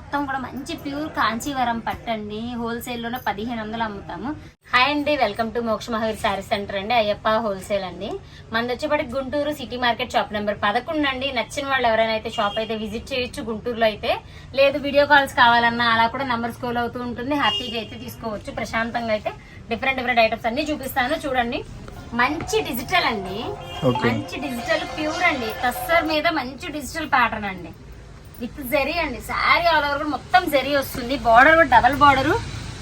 మొత్తం కూడా మంచి ప్యూర్ కాంచీవరం పట్టండి. హోల్సేల్లోనే పదిహేను వందలు అమ్ముతాము. హాయ్ అండి వెల్కమ్ టు మోక్ష మహావీర్ శారీ సెంటర్ అండి అయ్యప్ప హోల్సేల్ అండి. మనది వచ్చేప్పటికి Guntur city market shop number పదకొండు అండి. నచ్చిన వాళ్ళు ఎవరైనా అయితే షాప్ అయితే విజిట్ చేయొచ్చు గుంటూరులో అయితే. లేదు వీడియో కాల్స్ కావాలన్నా అలా కూడా నంబర్ స్కోల్ అవుతూ ఉంటుంది. హ్యాపీగా అయితే తీసుకోవచ్చు. ప్రశాంతంగా అయితే డిఫరెంట్ డిఫరెంట్ ఐటమ్స్ అన్ని చూపిస్తాను. చూడండి. మంచి డిజిటల్ అండి. మంచి డిజిటల్ ప్యూర్ అండి. టస్సర్ మీద మంచి డిజిటల్ ప్యాటర్న్ అండి. విత్ జరీ అండి. శారీ ఆల్ ఓవర్ కూడా మొత్తం జరీ వస్తుంది. బార్డర్ కూడా డబల్ బార్డర్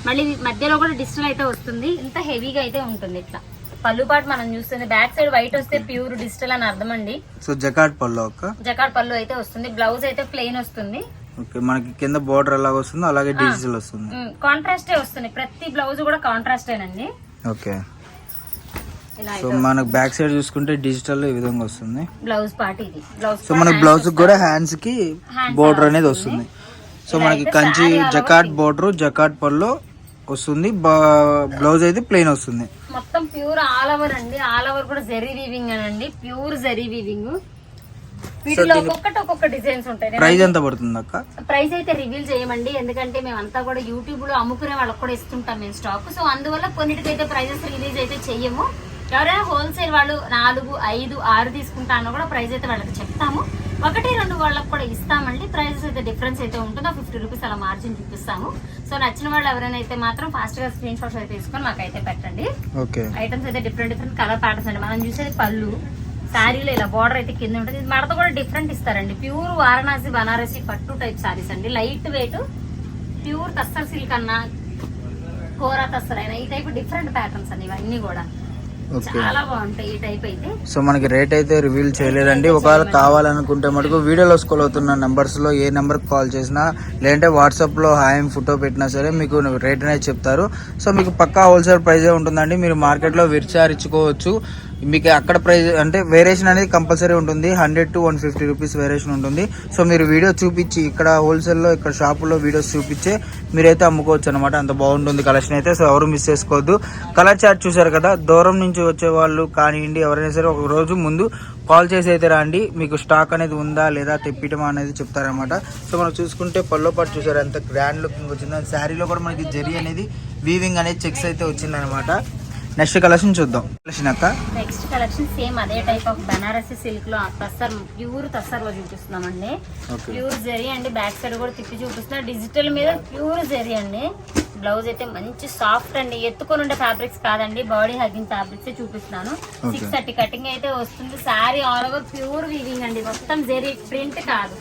మళ్ళీ మధ్యలో కూడా డిజిటల్ అయితే వస్తుంది. ఇంత హెవీగా అయితే ఉంటుంది ఇట్లా. పళ్ళు పాటు మనం చూస్తుంది. బ్యాక్ సైడ్ వైట్ వస్తే ప్యూర్ డిజిటల్ అని అర్థం అండి. సో జకాట్ పళ్ళు జకాట్ పళ్ళు అయితే వస్తుంది. బ్లౌజ్ అయితే ప్లెయిన్ వస్తుంది. ఓకే మనకి కింద బోర్డర్ ఎలాగ వస్తుందో అలాగే డిజిటల్ వస్తుంది. కాంట్రాస్టే వస్తుంది. ప్రతి బ్లౌజ్ కూడా కాంట్రాస్టేనండి ఓకే సో మనకు బ్యాక్ సైడ్ చూసుకుంటే డిజిటల్ ఈ విధంగా వస్తుంది. బ్లౌజ్ పార్ట్ ఇది. బ్లౌజ్ సో మనకి బ్లౌజ్ కూడా హ్యాండ్స్కి బోర్డర్ అనేది వస్తుంది. సో మనకి కంచి జకాట్ బోర్డర్ జకాట్ పళ్ళు వస్తుంది. బ్లౌజ్ అయితే ప్లెయిన్ వస్తుంది. మొత్తం ప్యూర్ ఆల్ ఓవర్ అండి. ఆల్ ఓవర్ కూడా జరీ వీవింగ్ అనండి. ప్యూర్ జరీ వీవింగ్ వీటిలో ఒక్కొక్కటి ఒక్కొక్క డిజైన్స్ ఉంటాయి. ప్రైస్ ఎంత పడుతుంది అక్క? ప్రైస్ అయితే రివీల్ చేయమండి. ఎందుకంటే మేమంతా కూడా యూట్యూబ్లో అమ్ముకునే వాళ్ళకి కూడా ఇస్తుంటాం మేము స్టాక్ సో అందువల్ల కొన్నిటికైతే ప్రైజెస్ రిలీజ్ అయితే చెయ్యము. ఎవరైనా హోల్సేల్ వాళ్ళు నాలుగు ఐదు ఆరు తీసుకుంటానో కూడా ప్రైస్ అయితే వాళ్ళకి చెప్తాము. ఒకటి రెండు వాళ్ళకి కూడా ఇస్తామండి. ప్రైజెస్ అయితే డిఫరెన్స్ అయితే ఉంటుందో. ఫిఫ్టీ రూపీస్ అలా మార్జిన్ చూపిస్తాము. సో నచ్చిన వాళ్ళు ఎవరైనా అయితే మాత్రం ఫాస్ట్గా స్క్రీన్ షాట్స్ అయితే తీసుకొని మాకైతే పెట్టండి. ఐటమ్స్ అయితే డిఫరెంట్ డిఫరెంట్ కలర్ ప్యాటర్న్స్ అండి. మనం చూసేది పళ్ళు శారీలో ఇలా బార్డర్ అయితే కింద ఉంటుంది. ఇది మడత కూడా డిఫరెంట్ ఇస్తారండి. ప్యూర్ వారణాసి బనారసి పట్టు టైప్ శారీస్ అండి. Light weight pure tussar silk అన్న కోరా తస్తర్ అయినా ఈ టైప్ డిఫరెంట్ ప్యాటర్న్స్ అండి ఇవన్నీ కూడా. చాలా బాగుంటాయి ఈ టైప్ అయితే. సో మనకి రేట్ అయితే రివీల్ చేయలేదండి. ఒకవేళ కావాలనుకుంటే మటుకు వీడియోలో స్కోల్ అవుతున్న numbers లో ఏ నెంబర్కి కాల్ చేసినా లేదంటే వాట్సాప్లో హాయ్ ఫోటో పెట్టినా సరే మీకు రేట్ అనేది చెప్తారు. సో మీకు పక్కా హోల్సేల్ ప్రైజే ఉంటుందండి. మీరు మార్కెట్లో విచారించుకోవచ్చు మీకు అక్కడ ప్రైస్ అంటే వేరియేషన్ అనేది కంపల్సరీ ఉంటుంది. Hundred to one fifty rupees variation ఉంటుంది. సో మీరు వీడియో చూపించి ఇక్కడ హోల్సేల్లో ఇక్కడ షాపులో వీడియోస్ చూపించే మీరైతే అమ్ముకోవచ్చు అనమాట అంత బాగుంటుంది కలెక్షన్ అయితే. సో ఎవరు మిస్ చేసుకోవద్దు. కలర్ చార్ట్ చూసారు కదా? దూరం నుంచి వచ్చే వాళ్ళు కానివ్వండి ఎవరైనా సరే ఒక రోజు ముందు కాల్ చేసి అయితే రండి. మీకు స్టాక్ అనేది ఉందా లేదా తెప్పిటమా అనేది చెప్తారనమాట సో మనం చూసుకుంటే పల్లో పాటు చూసారు ఎంత గ్రాండ్ లుకింగ్ వచ్చిందో. శారీలో కూడా మనకి జరీ అనేది వీవింగ్ అనేది చెక్స్ అయితే వచ్చిందనమాట నెక్స్ట్ కలెక్షన్ చూద్దాం. కలెక్షన్ అక్క? నెక్స్ట్ కలెక్షన్ సేమ్ అదే టైప్ ఆఫ్ బనారసి సిల్క్లో తస్సర్ ప్యూర్ తస్సర్లో చూపిస్తున్నామండి ప్యూర్ జరీ అండి బ్యాక్ సైడ్ కూడా తిప్పి చూపిస్తున్నా. డిజిటల్ మీద ప్యూర్ జరీ అండి. బ్లౌజ్ అయితే మంచి సాఫ్ట్ అండి. ఎత్తుకొని ఉండే ఫ్యాబ్రిక్స్ కాదండి. బాడీ హగ్గింగ్ ఫ్యాబ్రిక్స్ చూపిస్తున్నాను. సిక్స్ థర్టీ కటింగ్ అయితే వస్తుంది. Sari all over pure weaving అండి. మొత్తం జరీ ప్రింట్ కాదు.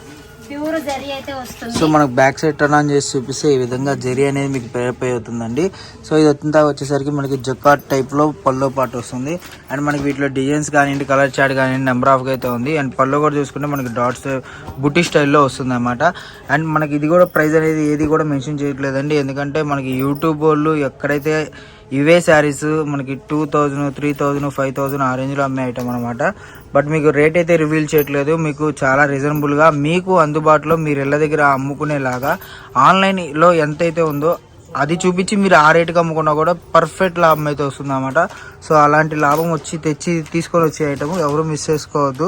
ప్యూర్ జరీ అయితే వస్తుంది. సో మనకు బ్యాక్ సైడ్ టర్న్ ఆన్ చేసి చూపిస్తే ఈ విధంగా జరీ అనేది మీకు ప్రేరపై అవుతుందండి. సో ఇది అంతా వచ్చేసరికి మనకి జకాట్ టైప్లో పల్లో పాటు వస్తుంది. అండ్ మనకి వీటిలో డిజైన్స్ కానివ్వండి కలర్ చాట్ కానివ్వండి నెంబర్ ఆఫ్ అయితే ఉంది. అండ్ పల్లో కూడా చూసుకుంటే మనకి డాట్స్ బుట్టి స్టైల్లో వస్తుంది అనమాట అండ్ మనకి ఇది కూడా ప్రైస్ అనేది ఏది కూడా మెన్షన్ చేయట్లేదండి. ఎందుకంటే మనకి యూట్యూబ్ వాళ్ళు ఎక్కడైతే ఇవే శారీస్ మనకి two thousand three thousand five thousand ఆ రేంజ్లో అమ్మే ఐటమ్ అనమాట బట్ మీకు రేట్ అయితే రివీల్ చేయట్లేదు. మీకు చాలా రీజనబుల్గా మీకు అందుబాటులో మీరు ఇళ్ళ దగ్గర అమ్ముకునేలాగా ఆన్లైన్లో ఎంతైతే ఉందో అది చూపించి మీరు ఆ రేటుకి అమ్ముకున్నా కూడా పర్ఫెక్ట్ లాభం అయితే వస్తుంది అనమాట సో అలాంటి లాభం వచ్చి తెచ్చి తీసుకొని వచ్చే ఐటమ్ ఎవరు మిస్ చేసుకోవద్దు.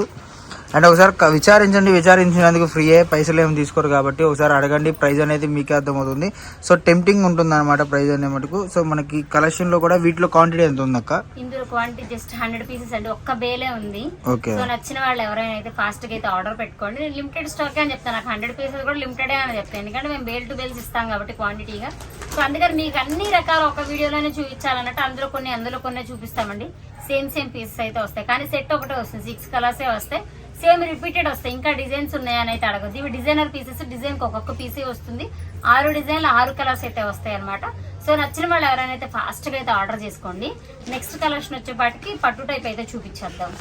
అండ్ ఒకసారి విచారించండి విచారించినందుకు ఫ్రీయే పైసలు ఏమి తీసుకోరు కాబట్టి ఒకసారి అడగండి ప్రైస్ అనేది మీకే అర్థమవుతుంది. సో టెంప్టింగ్ ఉంటుంది అనమాట ప్రైస్ అనే మటుకు. సో మనకి కలెక్షన్లో కూడా వీటిలో క్వాంటిటీ ఎంత ఉంది అక్క ఇందులో క్వాంటిటీ జస్ట్ హండ్రెడ్ పీసెస్ అండి ఒక్క బేలే ఉంది. ఓకే. సో నచ్చిన వాళ్ళు ఎవరైనా అయితే ఫాస్ట్గా అయితే ఆర్డర్ పెట్టుకోండి. నేను లిమిటెడ్ స్టాక్ అని చెప్తాను నాకు హండ్రెడ్ పీసెస్ కూడా లిమిటెడ్ అని చెప్తాను. ఎందుకంటే మేము బేల్ టు బేల్స్ ఇస్తాం కాబట్టి క్వాంటిటీగా. సో అందుకని మీకు అన్ని రకాల ఒక వీడియోలోనే చూపించాలన్నట్టు అందులో కొన్ని అందులో కొన్ని చూపిస్తామండి. సేమ్ సేమ్ పీసెస్ అయితే వస్తాయి. కానీ సెట్ ఒకటే వస్తుంది సిక్స్ కలర్సే వస్తాయి. సేమ్ రిపీటెడ్ వస్తాయి. ఇంకా డిజైన్స్ ఉన్నాయని అయితే అడగద్దు. ఇవి డిజైనర్ పీసెస్ డిజైన్కి ఒక్కొక్క పీసే వస్తుంది. ఆరు డిజైన్లు ఆరు కలర్స్ అయితే వస్తాయి అనమాట సో నచ్చిన వాళ్ళు ఎవరైనా అయితే ఫాస్ట్గా అయితే ఆర్డర్ చేసుకోండి. నెక్స్ట్ కలెక్షన్ వచ్చేపాటికి పట్టు టైప్ అయితే చూపించేద్దాం.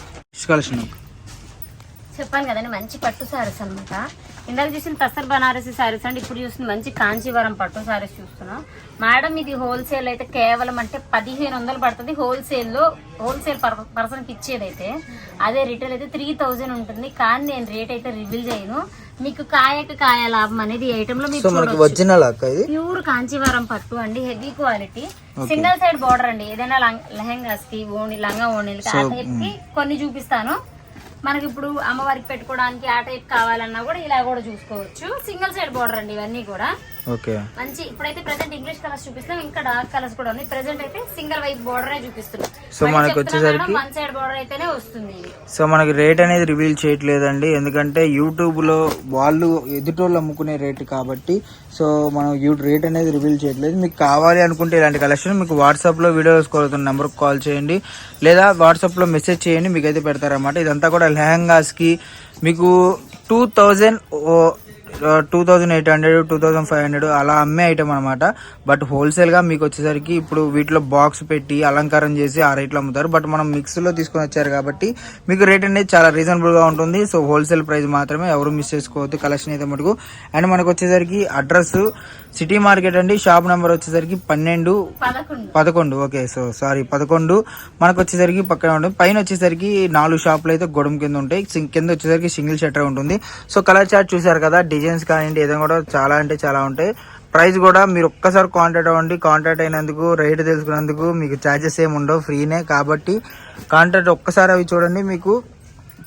చెప్పాను కదండి మంచి పట్టు శారీస్ అనమాట ఇందాక చూసిన తసర్ బనారసి శారీస్ అండి ఇప్పుడు చూసిన మంచి కాంచీవరం పట్టు శారీస్ చూస్తున్నాం. మేడం ఇది హోల్సేల్ అయితే కేవలం అంటే పదిహేను వందలు పడుతుంది. హోల్సేల్లో హోల్సేల్ పర్సన్కి ఇచ్చేదైతే అదే రిటైల్ అయితే త్రీ థౌజండ్ ఉంటుంది. కానీ నేను రేట్ అయితే రివీల్ చేయను. మీకు కాయక కాయ లాభం అనేది ఈ ఐటమ్లో మీకు ప్యూర్ కాంచీవరం పట్టు అండి heavy quality single side border అండి. ఏదైనా లెహంగాస్కి ఓణి లంగా ఓణీలకి కొన్ని చూపిస్తాను. మనకి ఇప్పుడు అమ్మవారికి పెట్టుకోవడానికి ఆ టైప్ కావాలన్నా కూడా ఇలా కూడా చూసుకోవచ్చు. సింగిల్ సైడ్ బోర్డర్ అండి ఇవన్నీ కూడా. ఓకే. మంచి ఇప్పుడైతే ప్రెసెంట్ ఇంగ్లీష్ కలర్స్ చూపిస్తున్నాం. ఇంకా డార్క్ కలర్స్ కూడా ఉన్నాయి. ప్రెసెంట్ అయితే సింగిల్ వైపు బోర్డర్ చూపిస్తున్నాం. So, మనకి వచ్చేసరికి- వన్ సైడ్ బోర్డర్ అయితేనే వస్తుంది సో మనకి రేట్ అనేది రివీల్ చేయట్లేదండి. ఎందుకంటే యూట్యూబ్లో వాళ్ళు ఎదుటోళ్ళు అమ్ముకునే రేట్ కాబట్టి సో మనం యూ రేట్ అనేది రివీల్ చేయట్లేదు. మీకు కావాలి అనుకుంటే ఇలాంటి కలెక్షన్ మీకు వాట్సాప్లో వీడియోస్ కోరుతున్న నెంబర్కి కాల్ చేయండి. లేదా వాట్సాప్లో మెసేజ్ చేయండి మీకు అయితే పెడతారన్నమాట. ఇదంతా కూడా లెహంగాస్కి మీకు two thousand two thousand eight hundred two thousand five hundred అలా అమ్మే ఐటమ్ అనమాట బట్ హోల్సేల్గా మీకు వచ్చేసరికి ఇప్పుడు వీటిలో బాక్స్ పెట్టి అలంకారం చేసి ఆ రేట్లో అమ్ముతారు. బట్ మనం మిక్స్లో తీసుకొని వచ్చారు కాబట్టి మీకు రేట్ అనేది చాలా రీజనబుల్గా ఉంటుంది. సో హోల్సేల్ ప్రైస్ మాత్రమే ఎవరు మిస్ చేసుకోవద్దు. కలెక్షన్ అయితే మటుకు. అండ్ మనకు వచ్చేసరికి అడ్రస్ సిటీ మార్కెట్ అండి. షాప్ నెంబర్ వచ్చేసరికి పన్నెండు పదకొండు. ఓకే సో సారీ పదకొండు. మనకు వచ్చేసరికి పక్కన ఉంటుంది పైన వచ్చేసరికి నాలుగు షాపులు అయితే గొడవ కింద ఉంటాయి. కింద వచ్చేసరికి సింగిల్ షట్టర్ ఉంటుంది. సో కలర్ చార్ట్ చూసారు కదా డిజైన్స్ కానివ్వండి ఏదైనా కూడా చాలా అంటే చాలా ఉంటాయి. ప్రైస్ కూడా మీరు ఒక్కసారి కాంటాక్ట్ అవ్వండి. కాంటాక్ట్ అయినందుకు రేట్ తెలుసుకున్నందుకు మీకు ఛార్జెస్ ఏమి ఉండవు ఫ్రీనే. కాబట్టి కాంటాక్ట్ ఒక్కసారి అవి చూడండి. మీకు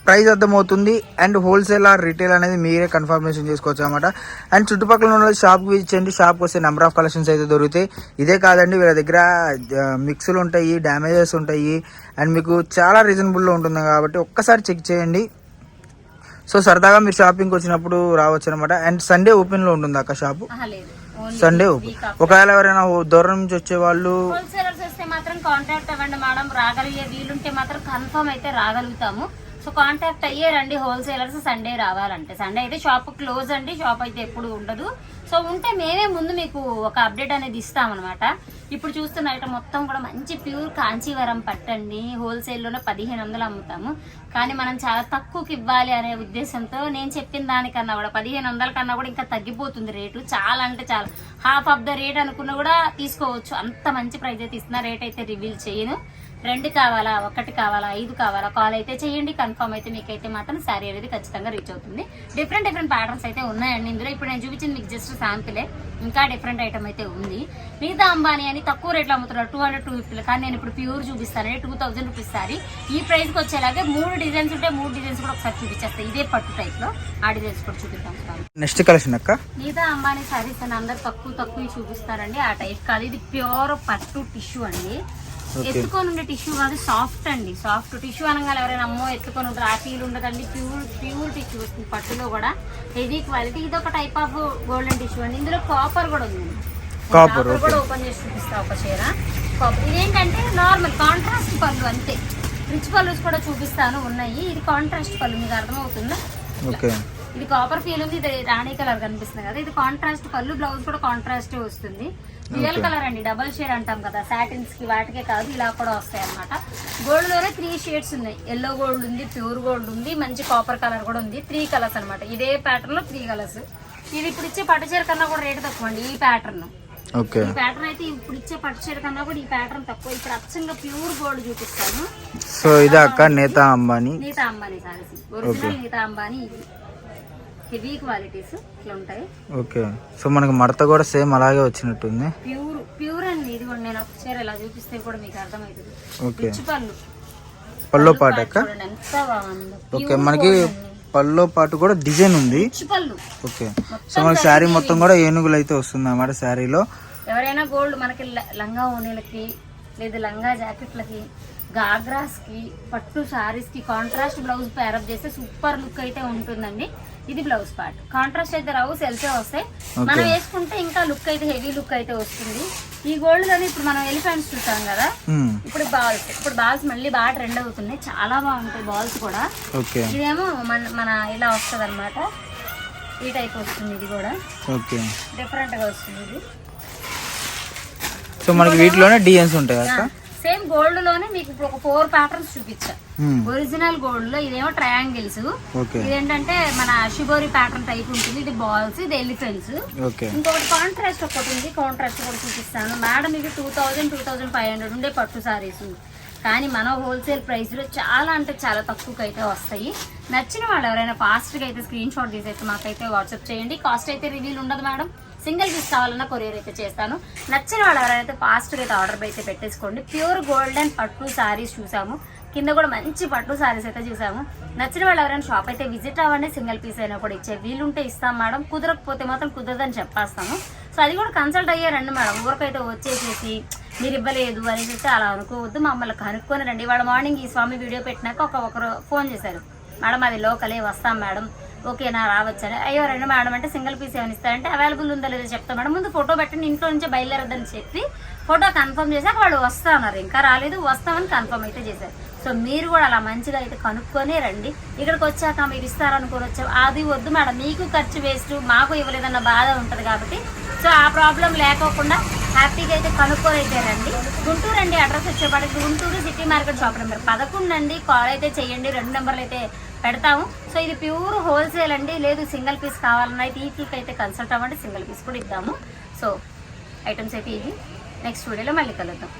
ప్రైస్ అర్థమవుతుంది. అండ్ హోల్సేల్ ఆర్ రిటైల్ అనేది మీరే కన్ఫర్మేషన్ చేసుకోవచ్చు అనమాట అండ్ చుట్టుపక్కల ఉన్న షాప్కి విజిట్ చేయండి షాప్కి వస్తే నెంబర్ ఆఫ్ కలెక్షన్స్ అయితే దొరుకుతాయి. ఇదే కాదండి వీళ్ళ దగ్గర మిక్స్లు ఉంటాయి డ్యామేజెస్ ఉంటాయి. అండ్ మీకు చాలా రీజనబుల్లో ఉంటుంది కాబట్టి ఒక్కసారి చెక్ చేయండి. సో సరదాగా మీరు షాపింగ్కి వచ్చినప్పుడు రావచ్చు అనమాట అండ్ సండే ఓపెన్లో ఉంటుంది అక్క షాపు సండే ఓపెన్ ఒకవేళ ఎవరైనా దూరం నుంచి వచ్చే వాళ్ళు కాంటాక్ట్ అవ్వండి మేడం. రాగలిగే వీలుంటే మాత్రం కన్ఫర్మ్ అయితే రాగలుగుతాము. సో కాంటాక్ట్ అయ్యే రండి హోల్సేలర్స్ సండే రావాలంటే. సండే అయితే షాప్ క్లోజ్ అండి షాప్ అయితే ఎప్పుడు ఉండదు. సో ఉంటే మేమే ముందు మీకు ఒక అప్డేట్ అనేది ఇస్తామన్నమాట. ఇప్పుడు చూస్తున్న ఐటమ్ మొత్తం కూడా మంచి ప్యూర్ కాంచీవరం పట్టండి. హోల్సేల్లోనే పదిహేను వందలు అమ్ముతాము. కానీ మనం చాలా తక్కువకి ఇవ్వాలి అనే ఉద్దేశంతో నేను చెప్పిన దానికన్నా కూడా పదిహేను వందల కన్నా కూడా ఇంకా తగ్గిపోతుంది రేటు. చాలా అంటే చాలా. హాఫ్ ఆఫ్ ద రేట్ అనుకున్నా కూడా తీసుకోవచ్చు. అంత మంచి ప్రైస్ అయితే ఇస్తున్నా. రేట్ అయితే రివీల్ చేయను. రెండు కావాలా ఒకటి కావాలా ఐదు కావాలా కాల్ అయితే చేయండి. కన్ఫర్మ్ అయితే మీకైతే మాత్రం శారీ అనేది ఖచ్చితంగా రీచ్ అవుతుంది. డిఫరెంట్ డిఫరెంట్ ప్యాటర్న్స్ అయితే ఉన్నాయండి ఇందులో. ఇప్పుడు నేను చూపించింది మీకు జస్ట్ శాంపిలే ఇంకా డిఫరెంట్ ఐటమ్ అయితే ఉంది. మిగతా అంబానీ అని తక్కువ రేట్లో అమ్ముతున్నారు. టూ హండ్రెడ్ టూ ఫిఫ్టీలో కానీ నేను ఇప్పుడు ప్యూర్ చూపిస్తానండి. టూ థౌసండ్ రూపీస్ సారీ ఈ ప్రైస్కి వచ్చేలాగే మూడు డిజైన్స్ ఉంటే మూడు డిజైన్స్ కూడా ఒకసారి చూపించేస్తాయి. ఇదే పట్టు టైప్లో ఆ డిజైన్స్ కూడా చూపిస్తాం నెక్స్ట్ కలెక్షన్ అక్క? మిగతా అంబానీ శారీస్ అని అందరు తక్కువ తక్కువ చూపిస్తారండి. ఆ టైప్ కాదు. ఇది ప్యూర్ పట్టు టిష్యూ అండి. ఎత్తుకొని ఉండే టిష్యూ కాదు సాఫ్ట్ అండి. సాఫ్ట్ టిష్యూ అనగానే ఎవరైనా అమ్మో ఎత్తుకొని ఉంటారు ఆ ఫీల్ ఉండదండి. ప్యూర్ ప్యూర్ టిష్యూ వస్తుంది పట్టులో కూడా. హెవీ క్వాలిటీ ఇది ఒక టైప్ ఆఫ్ గోల్డెన్ టిష్యూ అండి. ఇందులో కాపర్ కూడా ఉంది. Copper, కూడా. ఓపెన్ చేసి చూపిస్తా ఒక చీర. కాపర్ ఇదేంటంటే నార్మల్ కాంట్రాస్ట్ పళ్ళు అంతే. రిచ్ పళ్ళుస్ కూడా చూపిస్తాను ఉన్నాయి. ఇది కాంట్రాస్ట్ పళ్ళు మీకు అర్థమవుతుందా? ఓకే ఇది కాపర్ ఫీల్ ఉంది ఇది రాణి కలర్ కనిపిస్తుంది కదా. ఇది కాంట్రాస్ట్ పళ్ళు బ్లౌజ్ కూడా కాంట్రాస్ట్ వస్తుంది. రియల్ కలర్ అండి డబల్ షేడ్ అంటాం కదా. సాటిన్స్కి వాటికే కాదు ఇలా కూడా వస్తాయి అనమాట గోల్డ్లోనే త్రీ షేడ్స్ ఉన్నాయి. ఎల్లో గోల్డ్ ఉంది ప్యూర్ గోల్డ్ ఉంది మంచి కాపర్ కలర్ కూడా ఉంది. త్రీ కలర్స్ అన్నమాట. ఇదే ప్యాటర్న్లో త్రీ కలర్స్ ఇది ఇప్పుడు ఇచ్చే పట్టు చీర కన్నా కూడా రేటు తక్కువ అండి ఈ ప్యాటర్న్ ఈ ప్యాటర్న్ అయితే ఇప్పుడు ఇచ్చే పట్టు చీర కన్నా కూడా ఈ ప్యాటర్న్ తక్కువ. ఇప్పుడు అచ్చంగా ప్యూర్ గోల్డ్ చూపిస్తాను. సో ఇదే అక్క నేతా అంబానీ. నీతా అంబానీ సారీస్. ఒరిజినల్ నీతా అంబానీ ఇవి హెవీ క్వాలిటీస్ ఇట్లా ఉంటాయి. ఓకే. సో మనకి మడత కూడా సేమ్ అలాగే వచ్చినట్టుంది. ప్యూర్ ప్యూర్ అండి. ఇది కూడా నేను ఒక చీర ఇలా చూపిస్తే కూడా మీకు అర్థమవుతుంది. ఓకే. పళ్ళు. పల్లో పాట అక్క ఓకే మనకి పల్లో పాటు కూడా డిజైన్ ఉంది. ఓకే. సో మనకి శారీ మొత్తం కూడా ఏనుగులు అయితే వస్తుంది అన్నమాట శారీలో. ఎవరైనా గోల్డ్ మనకి లంగా ఓణీలకి లేదా లంగా జాకెట్లకి గాగ్రాస్కి పట్టు సారీస్కి కాంట్రాస్ట్ బ్లౌజ్ పేరప్ చేస్తే సూపర్ లుక్ అయితే ఉంటుందండి. ఇది బ్లౌజ్ పార్ట్. కాంట్రాస్ట్ అయితే రావు సెల్సే వస్తాయి. మనం వేసుకుంటే ఇంకా లుక్ అయితే హెవీ లుక్ అయితే వస్తుంది. ఈ గోల్డ్లోనే ఇప్పుడు మనం ఎలిఫెంట్స్ చూసాం కదా. ఇప్పుడు బాల్స్ ఇప్పుడు బాల్స్ మళ్ళీ బాగా ట్రెండ్ అవుతున్నాయి. చాలా బాగుంటాయి బాల్స్ కూడా. ఇదేమో మన మన ఇలా వస్తుంది అనమాట ఈ టైప్ వస్తుంది ఇది కూడా. డిఫరెంట్గా వస్తుంది ఇది. సో మనకి వీటిలోనే డిజైన్స్ ఉంటాయి సేమ్ గోల్డ్లోనే మీకు ఇప్పుడు ఒక ఫోర్ ప్యాటర్న్స్ చూపించా. ఒరిజినల్ గోల్డ్లో ఇదేమో ట్రయాంగిల్స్ ఇదేంటంటే మన షిబోరి ప్యాటర్న్ టైప్ ఉంటుంది. ఇది బాల్స్ ఇది ఎలిఫెంట్స్ ఇంకొకటి కాంట్రాస్ట్ ఒకటి ఉంది. కాంట్రాస్ట్ కూడా చూపిస్తాను. మేడం ఇది two thousand two thousand five hundred ఉండే పట్టు సారీస్ కానీ మన హోల్సేల్ ప్రైస్లో చాలా అంటే చాలా తక్కువకి అయితే వస్తాయి. నచ్చిన వాళ్ళు ఎవరైనా ఫాస్ట్గా అయితే స్క్రీన్ షాట్ తీసి అయితే మాకైతే వాట్సాప్ చేయండి. కాస్ట్ అయితే రివీల్ ఉండదు మేడం సింగిల్ పీస్ కావాలన్నా కొరియర్ అయితే చేస్తాను. నచ్చిన వాళ్ళు ఎవరైతే ఫాస్ట్గా అయితే ఆర్డర్ అయితే పెట్టేసుకోండి. ప్యూర్ గోల్డెన్ పట్టు శారీస్ చూసాము. కింద కూడా మంచి పట్టు శారీస్ అయితే చూసాము. నచ్చిన వాళ్ళు ఎవరైనా షాప్ అయితే విజిట్ అవ్వండి. సింగిల్ పీస్ అయినా కూడా ఇచ్చే వీలుంటే ఇస్తాం మేడం. కుదరకపోతే మాత్రం కుదరదని చెప్పేస్తాము. సో అది కూడా కన్సల్ట్ అయ్యారండి మేడం. ఊరికైతే వచ్చేసేసి మీరు ఇవ్వలేదు అని చెప్పి అలా అనుకోవద్దు. మమ్మల్ని కనుక్కొని రండి. వాళ్ళ మార్నింగ్ ఈ స్వామి వీడియో పెట్టినాక ఒక ఒకరు ఫోన్ చేశారు. మేడం అది లోకలే వస్తాం మేడం. ఓకేనా రావచ్చని. అయ్యో రెండు మేడం అంటే సింగిల్ పీస్ ఏమైనా ఇస్తారంటే అవైలబుల్ ఉందో లేదో చెప్తాం మేడం. ముందు ఫోటో పెట్టండి ఇంట్లో నుంచి బయలుదేరద్దని చెప్పి ఫోటో కన్ఫర్మ్ చేశాక వాళ్ళు వస్తా అన్నారు. ఇంకా రాలేదు వస్తామని కన్ఫర్మ్ అయితే చేశారు. సో మీరు కూడా అలా మంచిగా అయితే కనుక్కొని రండి. ఇక్కడికి వచ్చాక మీరు ఇస్తారనుకొని వచ్చాం. అది వద్దు మేడం మీకు ఖర్చు వేస్ట్ మాకు ఇవ్వలేదన్న బాధ ఉంటుంది కాబట్టి. సో ఆ ప్రాబ్లం లేకోకుండా హ్యాపీగా అయితే కనుక్కొని అయితే రండి. గుంటూరు అండి అడ్రస్ వచ్చేపాటికి Guntur city market shop number పదకొండు అండి. కాల్ అయితే చేయండి. రెండు నెంబర్లు అయితే పెడతాము. సో ఇది ప్యూర్ హోల్సేల్ అండి. లేదు సింగిల్ పీస్ కావాలన్నా అయితే వీటికి కన్సల్ట్ అవ్వండి. సింగిల్ పీస్ కూడా ఇద్దాము. సో ఐటమ్స్ అయితే ఇవి. నెక్స్ట్ వీడియోలో మళ్ళీ కలుద్దాం.